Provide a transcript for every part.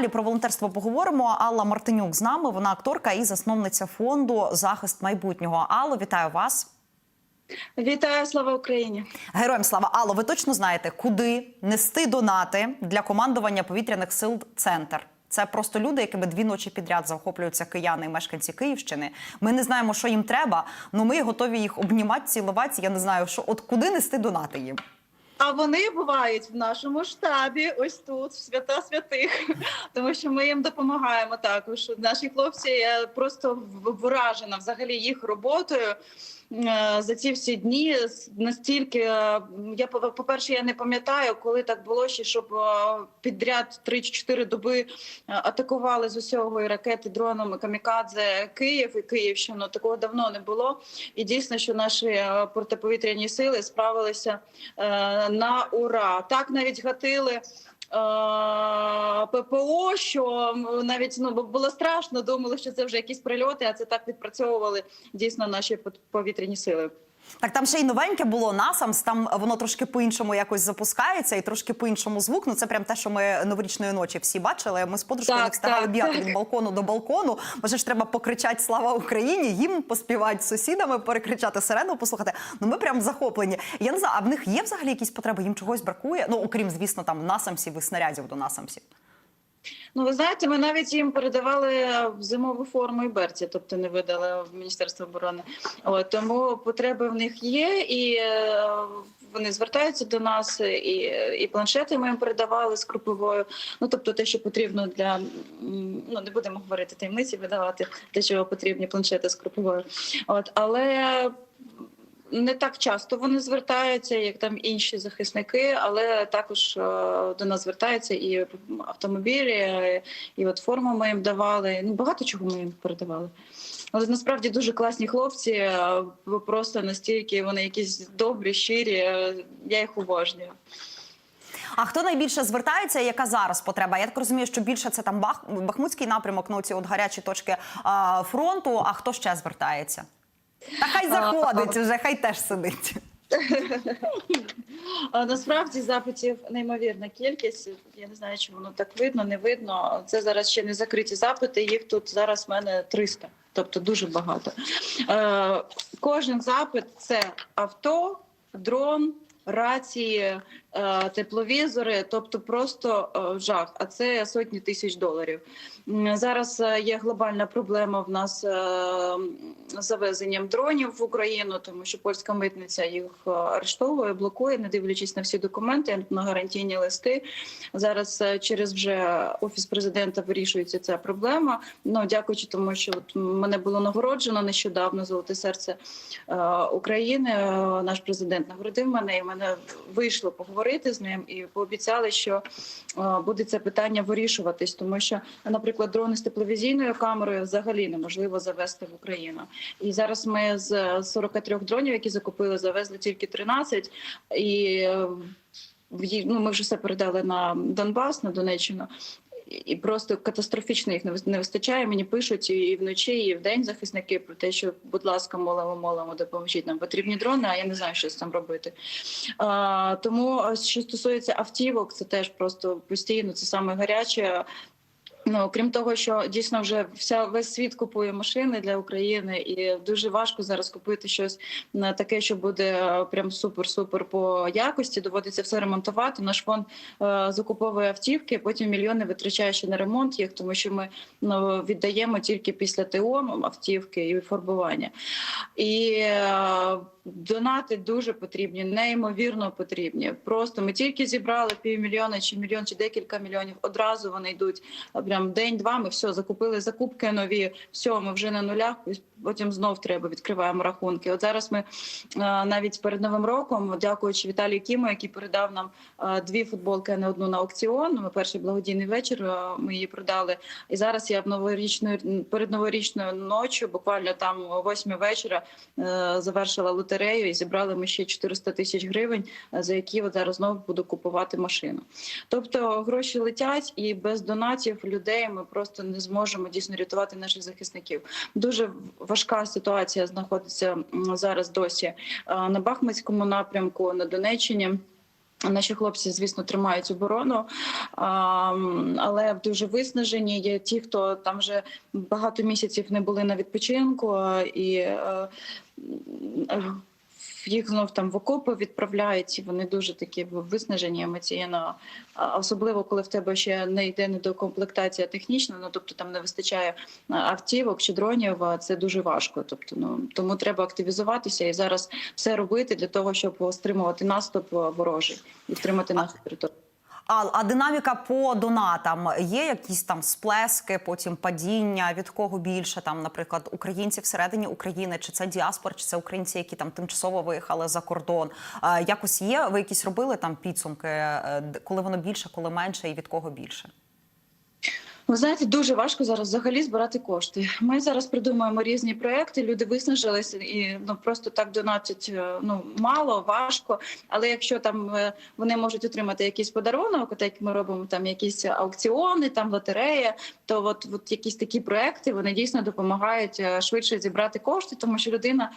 Далі про волонтерство поговоримо. Алла Мартинюк з нами. Вона акторка і засновниця фонду Захист майбутнього. Алло, вітаю вас. Вітаю, слава Україні! Героям слава Алло, ви точно знаєте, куди нести донати для командування повітряних сил Центр. Це просто люди, якими дві ночі підряд захоплюються кияни і мешканці Київщини. Ми не знаємо, що їм треба, але ми готові їх обнімати, цілувати. Я не знаю, що от куди нести донати їм. А вони бувають в нашому штабі, ось тут, в свята святих, тому що ми їм допомагаємо також. Наші хлопці я просто вражена взагалі їх роботою. Е, За ці всі дні настільки е, я по перше, я не пам'ятаю, коли так було ще, щоб е, підряд 3-4 доби атакували з усього і ракети дронами камікадзе Київ і Київщину. Такого давно не було. І дійсно, що наші протиповітряні сили справилися на ура. Так навіть гатили. Е, ППО, що навіть ну було страшно, думали, що це вже якісь прильоти, а це так відпрацьовували дійсно наші повітряні сили. Так там ще й новеньке було насамс. Там воно трошки по-іншому якось запускається і трошки по-іншому звук. Ну це прям те, що ми новорічної ночі всі бачили. Ми з подружкою Так, так, бігати так. від балкону до балкону. Може ж треба покричати Слава Україні, їм поспівати з сусідами, перекричати сирену, послухати. Ну ми прям захоплені. Я не знаю, а в них є взагалі якісь потреби? Їм чогось бракує? Ну окрім, звісно, там насамсів і снарядів до насамсів. Ну, ви знаєте, ми навіть їм передавали в зимову форму і берці, тобто не видали в Міністерство оборони. От, тому потреби в них є, і е, вони звертаються до нас, і, і планшети ми їм передавали з круповою. Ну, тобто те, що потрібно для ну не будемо говорити таємниці, видавати для чого потрібні планшети з круповою. От, але не так часто вони звертаються, як там інші захисники, але також е, до нас звертаються і автомобілі, і от форму ми їм давали. Ну багато чого ми їм передавали. Але насправді дуже класні хлопці, е, просто настільки вони якісь добрі, щирі. е, Я їх обожнюю. А хто найбільше звертається? Яка зараз потреба? Я так розумію, що більше це там Бах... Бахмутський напрямок, ну ці от гарячі точки а, фронту. А хто ще звертається? Та хай заходить вже, хай теж сидить. Насправді запитів неймовірна кількість. Я не знаю, чи воно так видно, не видно. Це зараз ще не закриті запити. Їх тут зараз в мене 300, тобто дуже багато. Е, кожен запит це авто, дрон. Рації, тепловізори, тобто просто е, жах. А це сотні тисяч доларів. Зараз е, є глобальна проблема в нас е, з завезенням дронів в Україну, тому що польська митниця їх е, арештовує, блокує, не дивлячись на всі документи, на гарантійні листи. Зараз е, через вже офіс президента вирішується ця проблема. Ну дякуючи тому, що от мене було нагороджено нещодавно золоте серце е, України. Е, Наш президент нагородив мене, і мене вийшло поговорити з ним і пообіцяли, що е, буде це питання вирішуватись, тому що, наприклад, дрони з тепловізійною камерою взагалі неможливо завести в Україну. І зараз ми з 43 дронів, які закупили, завезли тільки 13, і е, ну, ми вже все передали на Донбас, на Донеччину. І просто катастрофічно їх не вис- не вистачає. Мені пишуть і вночі, і в день захисники про те, що, будь ласка, молимо, молимо, допоможіть нам потрібні дрони. А я не знаю, що з цим робити. А, тому що стосується автівок, це теж просто постійно. Це саме гаряче. Ну, крім того, що дійсно вже вся весь світ купує машини для України, і дуже важко зараз купити щось на таке, що буде е, прям супер-супер по якості. Доводиться все ремонтувати. Наш фонд е, закуповує автівки, потім мільйони витрачає ще на ремонт їх, тому що ми ну, віддаємо тільки після ТО автівки і фарбування. І е, донати дуже потрібні, неймовірно потрібні. Просто ми тільки зібрали півмільйона чи мільйон, чи декілька мільйонів. Одразу вони йдуть прям день-два. Ми все закупили закупки нові. Все, ми вже на нулях. Потім знов треба відкриваємо рахунки. От зараз ми навіть перед новим роком, дякуючи Віталію Кіму, який передав нам дві футболки, а не одну на аукціон. Ми перший благодійний вечір. Ми її продали. І зараз я в новорічну перед новорічною ночі, буквально там о восьмій вечора, е, завершила лотерею і зібрали ми ще 400 тисяч гривень, е, за які от зараз знову буду купувати машину. Тобто гроші летять, і без донатів людей ми просто не зможемо дійсно рятувати наших захисників. Дуже важка ситуація знаходиться зараз досі е, на Бахмутському напрямку, на Донеччині. Наші хлопці, звісно, тримають оборону, але дуже виснажені. Є ті, хто там вже багато місяців не були на відпочинку, і е, їх знов там в окопи відправляють. і Вони дуже такі виснажені емоційно, особливо коли в тебе ще не йде недокомплектація технічна. Ну тобто там не вистачає автівок чи дронів. Це дуже важко. Тобто, ну тому треба активізуватися і зараз все робити для того, щоб стримувати наступ ворожий і втримати нашу територію. А, а динаміка по донатам є якісь там сплески, потім падіння. Від кого більше там, наприклад, українці всередині України, чи це діаспор, чи це українці, які там тимчасово виїхали за кордон? Якось є. Ви якісь робили там підсумки, е, коли воно більше, коли менше, і від кого більше? Ви знаєте, дуже важко зараз взагалі збирати кошти. Ми зараз придумуємо різні проекти. Люди виснажилися і ну просто так донатять е, ну мало, важко. Але якщо там е, вони можуть отримати якийсь подарунок, от як ми робимо там якісь аукціони, там лотерея, то от, от якісь такі проекти вони дійсно допомагають е, швидше зібрати кошти, тому що людина,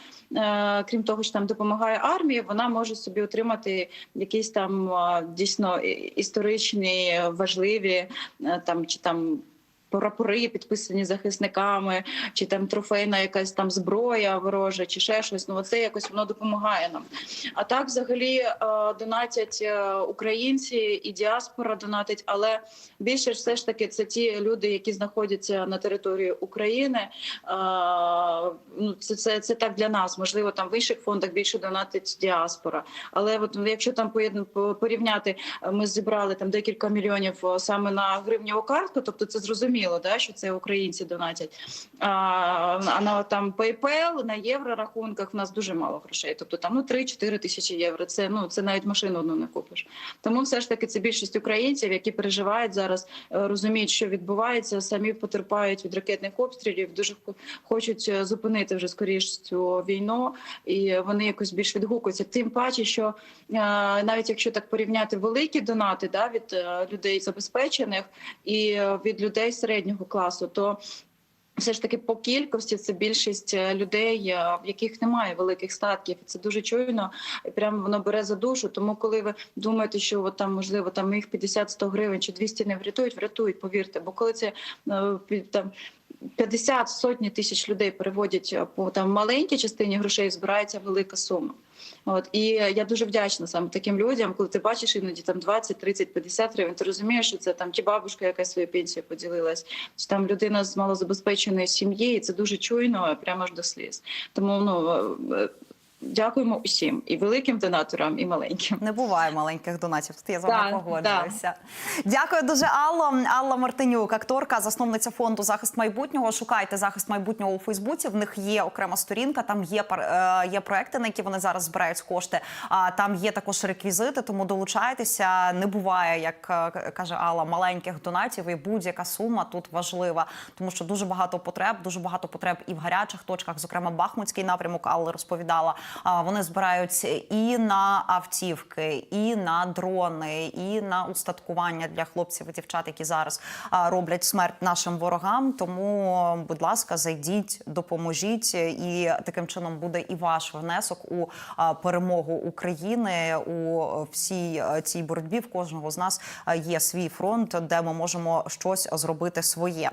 крім того, що там допомагає армії, вона може собі отримати якісь там дійсно історичні важливі там чи там. Прапори підписані захисниками, чи там трофейна якась там зброя ворожа, чи ще щось. Ну це якось воно допомагає нам. А так, взагалі, е, донатять е, українці і діаспора донатить, але більше все ж таки це ті люди, які знаходяться на території України. Е, Ну це, це, це так для нас. Можливо, там в інших фондах більше донатить діаспора. Але от якщо там порівняти, ми зібрали там декілька мільйонів саме на гривневу картку, тобто це зрозуміло, да, що це українці донатять. А, а на там PayPal, на єврорахунках в нас дуже мало грошей. Тобто там ну 3-4 тисячі євро. Це ну це навіть машину одну не купиш. Тому все ж таки це більшість українців, які переживають зараз, е, розуміють, що відбувається, самі потерпають від ракетних обстрілів, дуже хо- хочуть е, зупинити вже скоріш цю війну, і вони якось більш відгукуються. Тим паче, що е, навіть якщо так порівняти великі донати да, від людей забезпечених і від людей середнього класу, то все ж таки по кількості це більшість е, людей, е, в яких немає великих статків. Це дуже чуйно, і прямо воно бере за душу. Тому, коли ви думаєте, що от там можливо там їх 50-100 гривень чи 200 не врятують, врятують, повірте. Бо коли це е, там. 50 сотні тисяч людей переводять по там маленькій частині грошей, збирається велика сума. От і я дуже вдячна саме таким людям, коли ти бачиш іноді там 20, 30, 50 гривень, ти розумієш, що це там чи бабушка, яка свою пенсію поділилась, чи там людина з малозабезпеченої сім'ї, і це дуже чуйно, прямо аж до сліз. Тому ну дякуємо усім і великим донаторам, і маленьким. Не буває маленьких донатів. Тут я з вами Да, погоджуюся. Дякую дуже, Алло. Алла Мартинюк, акторка, засновниця фонду захист майбутнього. Шукайте захист майбутнього у Фейсбуці. В них є окрема сторінка. Там є е, є проекти, на які вони зараз збирають кошти. А там є також реквізити. Тому долучайтеся. Не буває, як е, каже Алла, маленьких донатів. І будь-яка сума тут важлива, тому що дуже багато потреб, дуже багато потреб і в гарячих точках, зокрема Бахмутський напрямок. Алла розповідала. Вони збирають і на автівки, і на дрони, і на устаткування для хлопців і дівчат, які зараз роблять смерть нашим ворогам. Тому, будь ласка, зайдіть, допоможіть, і таким чином буде і ваш внесок у перемогу України у всій цій боротьбі. В кожного з нас є свій фронт, де ми можемо щось зробити своє.